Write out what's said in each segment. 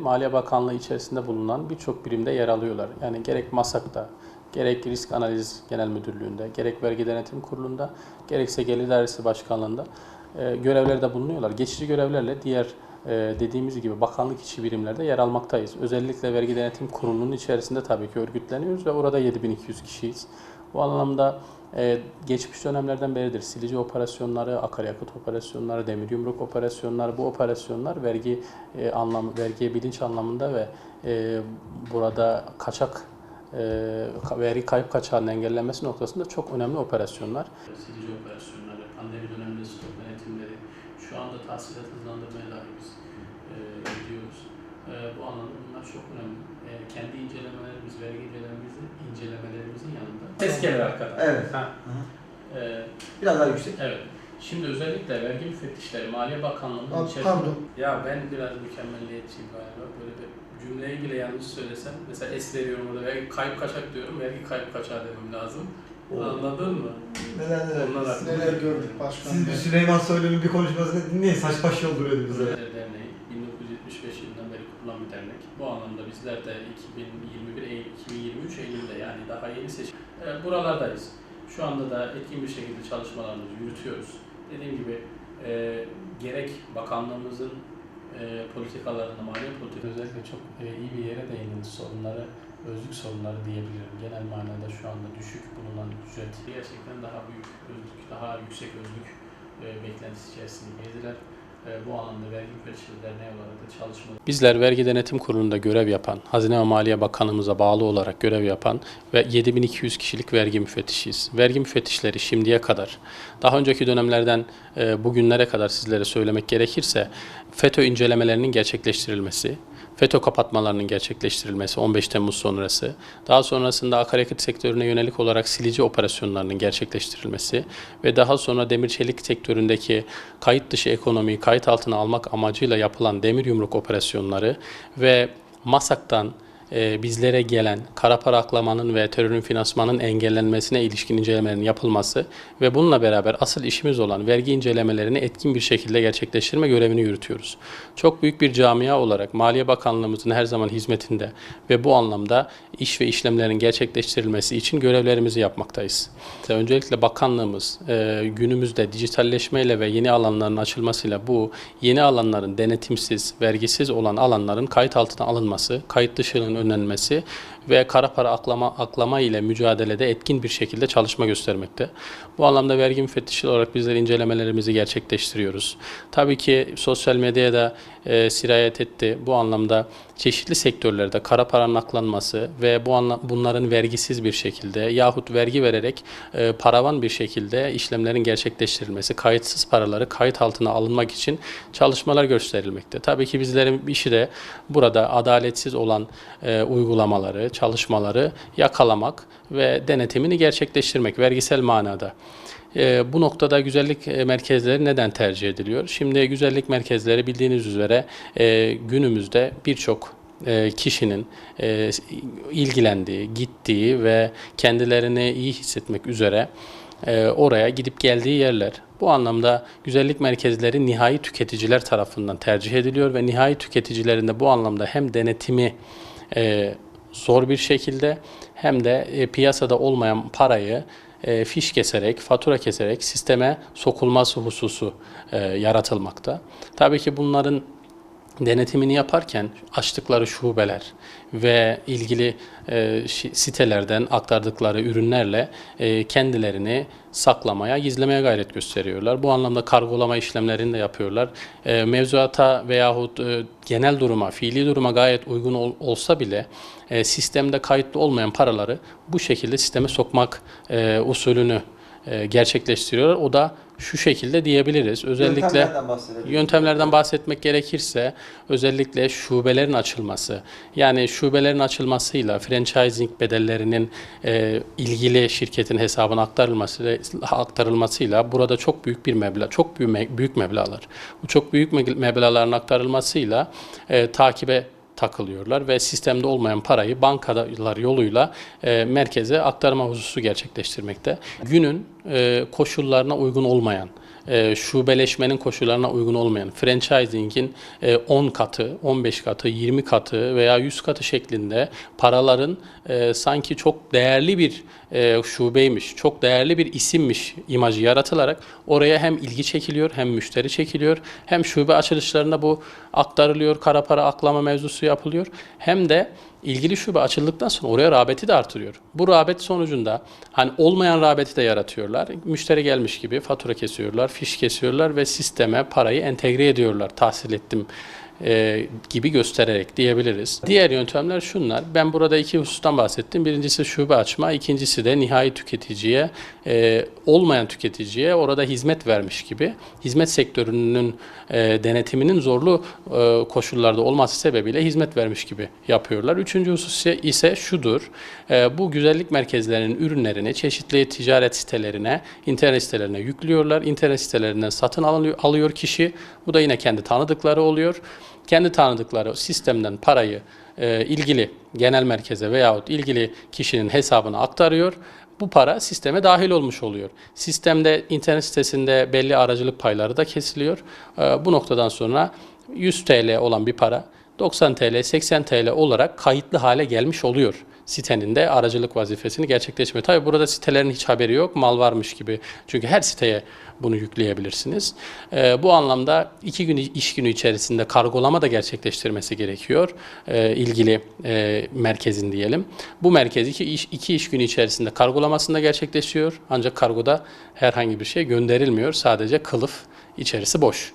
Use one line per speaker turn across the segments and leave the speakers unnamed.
Maliye Bakanlığı içerisinde bulunan birçok birimde yer alıyorlar. Yani gerek MASAK'ta, gerek Risk Analiz Genel Müdürlüğü'nde, gerek Vergi Denetim Kurulu'nda, gerekse Gelir Dairesi Başkanlığı'nda e, görevlerde bulunuyorlar. Geçici görevlerle diğer e, dediğimiz gibi bakanlık içi birimlerde yer almaktayız. Özellikle Vergi Denetim Kurulu'nun içerisinde tabii ki örgütleniyoruz ve orada 7200 kişiyiz. Bu anlamda e, geçmiş dönemlerden beridir silici operasyonları, akaryakıt operasyonları, demir yumruk operasyonları, bu operasyonlar vergi e, anlamı, vergiye bilinç anlamında ve e, burada kaçak e, vergi kayıp kaçağının engellenmesi noktasında çok önemli operasyonlar. Silici operasyonları, pandemi döneminde stok denetimleri, şu anda tahsilat hızlandırmaya dair biz e, gidiyoruz. E, bu anlamda bunlar çok önemli. E, kendi incelemelerimiz, vergi incelemelerimiz, incelemelerimizin yanında. Ses gelir arkadan.
Evet.
Ha. E,
Biraz daha yüksek.
evet. Şimdi özellikle vergi müfettişleri, Maliye Bakanlığı'nın içerisinde...
pardon.
Ya ben biraz mükemmelliyetçiyim galiba. Böyle bir cümleyi bile yanlış söylesem, mesela es veriyorum orada, vergi kayıp kaçak diyorum, vergi kayıp kaçağı demem lazım. Anladın mı?
Neler neler.
Onlar
Biz-
Neler gördük başkanım.
Siz bir Süleyman Soylu'nun bir konuşmasını dinleyin. Saç baş yolduruyordu bize.
Derneği 1975 yılından beri kurulan bir dernek. Bu anlamda bizler de 2021 Eylül, 2023 Eylül'de yani daha yeni seçim. E, buralardayız. Şu anda da etkin bir şekilde çalışmalarımızı yürütüyoruz. Dediğim gibi e, gerek bakanlığımızın e, politikalarını, maliye politikalarını özellikle çok e, iyi bir yere değindiniz sorunları, özlük sorunları diyebilirim. Genel manada şu anda düşük bulunan ücret gerçekten daha büyük özlük, daha yüksek özlük e, beklentisi içerisindeyiz. E, bu alanda vergi müfettişleri derneği olarak. Bizler Vergi Denetim Kurulu'nda görev yapan, Hazine ve Maliye Bakanımıza bağlı olarak görev yapan ve 7200 kişilik vergi müfettişiyiz. Vergi müfettişleri şimdiye kadar, daha önceki dönemlerden e, bugünlere kadar sizlere söylemek gerekirse, FETÖ incelemelerinin gerçekleştirilmesi, FETÖ kapatmalarının gerçekleştirilmesi 15 Temmuz sonrası, daha sonrasında akaryakıt sektörüne yönelik olarak silici operasyonlarının gerçekleştirilmesi ve daha sonra demir çelik sektöründeki kayıt dışı ekonomiyi kayıt altına almak amacıyla yapılan demir yumruk operasyonları ve MASAK'tan e, bizlere gelen kara para aklamanın ve terörün finansmanın engellenmesine ilişkin incelemelerin yapılması ve bununla beraber asıl işimiz olan vergi incelemelerini etkin bir şekilde gerçekleştirme görevini yürütüyoruz. Çok büyük bir camia olarak Maliye Bakanlığımızın her zaman hizmetinde ve bu anlamda iş ve işlemlerin gerçekleştirilmesi için görevlerimizi yapmaktayız. Öncelikle bakanlığımız e, günümüzde dijitalleşmeyle ve yeni alanların açılmasıyla bu yeni alanların denetimsiz, vergisiz olan alanların kayıt altına alınması, kayıt dışının önlenmesi ve kara para aklama, aklama ile mücadelede etkin bir şekilde çalışma göstermekte. Bu anlamda vergi müfettişi olarak bizler incelemelerimizi gerçekleştiriyoruz. Tabii ki sosyal medyaya da e, sirayet etti. Bu anlamda çeşitli sektörlerde kara paranın aklanması ve bu anla, bunların vergisiz bir şekilde yahut vergi vererek e, paravan bir şekilde işlemlerin gerçekleştirilmesi, kayıtsız paraları kayıt altına alınmak için çalışmalar gösterilmekte. Tabii ki bizlerin işi de burada adaletsiz olan e, uygulamaları, çalışmaları yakalamak ve denetimini gerçekleştirmek vergisel manada. E, bu noktada güzellik e, merkezleri neden tercih ediliyor? Şimdi güzellik merkezleri bildiğiniz üzere e, günümüzde birçok e, kişinin e, ilgilendiği, gittiği ve kendilerini iyi hissetmek üzere oraya gidip geldiği yerler. Bu anlamda güzellik merkezleri nihai tüketiciler tarafından tercih ediliyor ve nihai tüketicilerin de bu anlamda hem denetimi zor bir şekilde hem de piyasada olmayan parayı e, fiş keserek, fatura keserek sisteme sokulması hususu e, yaratılmakta. Tabii ki bunların denetimini yaparken açtıkları şubeler ve ilgili e, sitelerden aktardıkları ürünlerle e, kendilerini saklamaya, gizlemeye gayret gösteriyorlar. Bu anlamda kargolama işlemlerini de yapıyorlar. E, mevzuata veyahut e, genel duruma, fiili duruma gayet uygun ol- olsa bile e, sistemde kayıtlı olmayan paraları bu şekilde sisteme sokmak e, usulünü e, gerçekleştiriyorlar. O da şu şekilde diyebiliriz. Özellikle
Yöntemlerden.
Yöntemlerden bahsetmek gerekirse özellikle şubelerin açılması yani şubelerin açılmasıyla franchising bedellerinin e, ilgili şirketin hesabına aktarılması aktarılmasıyla burada çok büyük bir meblağ çok büyük, büyük meblağlar. Bu çok büyük me- meblağların aktarılmasıyla e, takibe takılıyorlar ve sistemde olmayan parayı bankalar yoluyla e, merkeze aktarma hususu gerçekleştirmekte. Günün e, koşullarına uygun olmayan şubeleşmenin koşullarına uygun olmayan, franchising'in e, 10 katı, 15 katı, 20 katı veya 100 katı şeklinde paraların e, sanki çok değerli bir e, şubeymiş, çok değerli bir isimmiş imajı yaratılarak oraya hem ilgi çekiliyor, hem müşteri çekiliyor, hem şube açılışlarında bu aktarılıyor, kara para aklama mevzusu yapılıyor, hem de ilgili şube açıldıktan sonra oraya rağbeti de artırıyor. Bu rağbet sonucunda hani olmayan rağbeti de yaratıyorlar. Müşteri gelmiş gibi fatura kesiyorlar, fiş kesiyorlar ve sisteme parayı entegre ediyorlar. Tahsil ettim e, gibi göstererek diyebiliriz. Diğer yöntemler şunlar. Ben burada iki husustan bahsettim. Birincisi şube açma, ikincisi de nihai tüketiciye, e, olmayan tüketiciye orada hizmet vermiş gibi hizmet sektörünün e, denetiminin zorlu e, koşullarda olması sebebiyle hizmet vermiş gibi yapıyorlar. Üçüncü husus ise- şudur. E, bu güzellik merkezlerinin ürünlerini çeşitli ticaret sitelerine, internet sitelerine yüklüyorlar. İnternet sitelerinden satın alıyor, alıyor kişi. Bu da yine kendi tanıdıkları oluyor. Kendi tanıdıkları sistemden parayı e, ilgili genel merkeze veyahut ilgili kişinin hesabına aktarıyor. Bu para sisteme dahil olmuş oluyor. Sistemde internet sitesinde belli aracılık payları da kesiliyor. E, bu noktadan sonra 100 TL olan bir para 90 TL, 80 TL olarak kayıtlı hale gelmiş oluyor sitenin de aracılık vazifesini gerçekleşme. Tabi burada sitelerin hiç haberi yok, mal varmış gibi. Çünkü her siteye bunu yükleyebilirsiniz. Ee, bu anlamda iki gün iş günü içerisinde kargolama da gerçekleştirmesi gerekiyor. Ee, ilgili e, merkezin diyelim. Bu merkez iki iş, iki iş günü içerisinde kargolamasında gerçekleşiyor. Ancak kargoda herhangi bir şey gönderilmiyor. Sadece kılıf içerisi boş.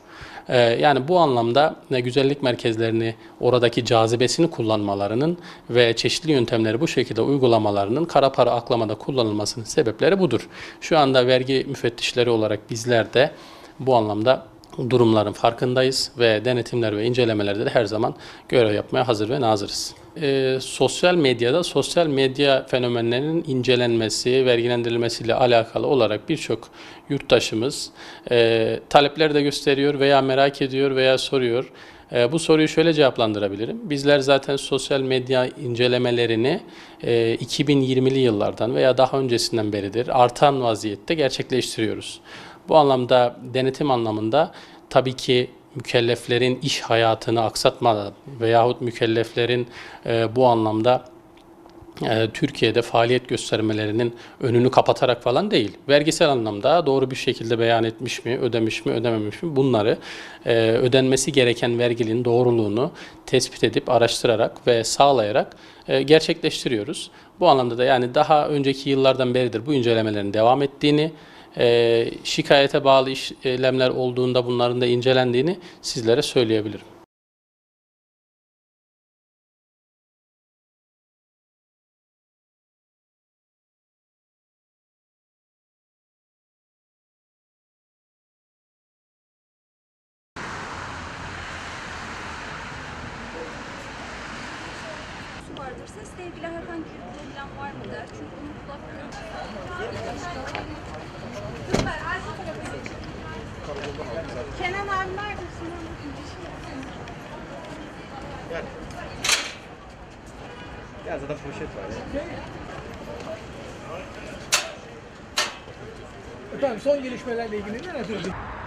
Ee, Yani bu anlamda ne güzellik merkezlerini oradaki cazibesini kullanmalarının ve çeşitli yöntemleri bu şekilde uygulamalarının kara para aklamada kullanılmasının sebepleri budur. Şu anda vergi müfettişleri olarak bizler de bu anlamda durumların farkındayız ve denetimler ve incelemelerde de her zaman görev yapmaya hazır ve nazırız. Ee, sosyal medyada sosyal medya fenomenlerinin incelenmesi, vergilendirilmesiyle alakalı olarak birçok yurttaşımız e, talepler de gösteriyor veya merak ediyor veya soruyor. E, bu soruyu şöyle cevaplandırabilirim. Bizler zaten sosyal medya incelemelerini e, 2020'li yıllardan veya daha öncesinden beridir artan vaziyette gerçekleştiriyoruz. Bu anlamda denetim anlamında tabii ki mükelleflerin iş hayatını aksatmadan veyahut mükelleflerin e, bu anlamda e, Türkiye'de faaliyet göstermelerinin önünü kapatarak falan değil. Vergisel anlamda doğru bir şekilde beyan etmiş mi, ödemiş mi, ödememiş mi bunları e, ödenmesi gereken verginin doğruluğunu tespit edip araştırarak ve sağlayarak e, gerçekleştiriyoruz. Bu anlamda da yani daha önceki yıllardan beridir bu incelemelerin devam ettiğini, e, şikayete bağlı işlemler olduğunda bunların da incelendiğini sizlere söyleyebilirim.
vardır. İlgili herhangi bir problem var mı der. Çünkü
Zaten poşet var ya.
Efendim son gelişmelerle ilgili neler söyleyeceksiniz?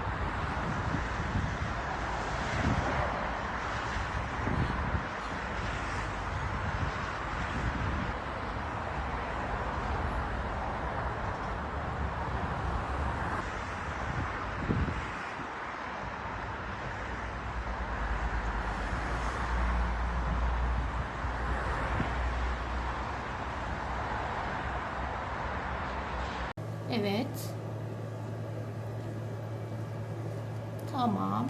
Evet. Tamam.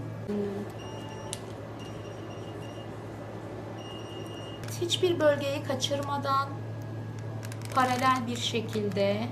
Hiçbir bölgeyi kaçırmadan paralel bir şekilde